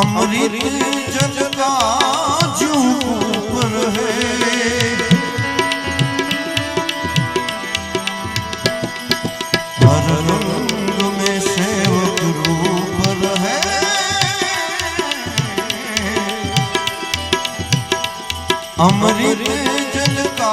अमृत जल का जूप रहे हर रंग में सेवक रूप रहे अमृत जल का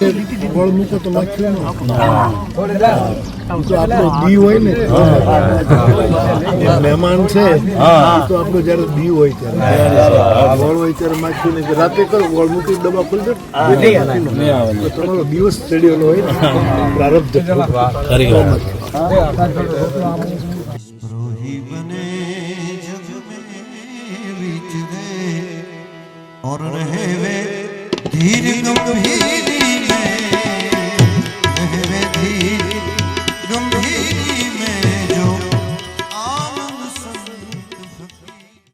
સત્કર્મ ગોળ મૂકો તો નાખ્યું તો આપણો દી હોય ને મહેમાન છે એ તો આપણો જયારે દી હોય ત્યારે ગોળ હોય ત્યારે નાખ્યું ને રાતે કરો ગોળ મૂકી ડબ્બા ખોલી દો તો તમારો દિવસ ચડ્યો હોય ને પ્રારબ્ધ रोही बने जग में विचरे और रहे वे धीर गंभीर तेरी मैं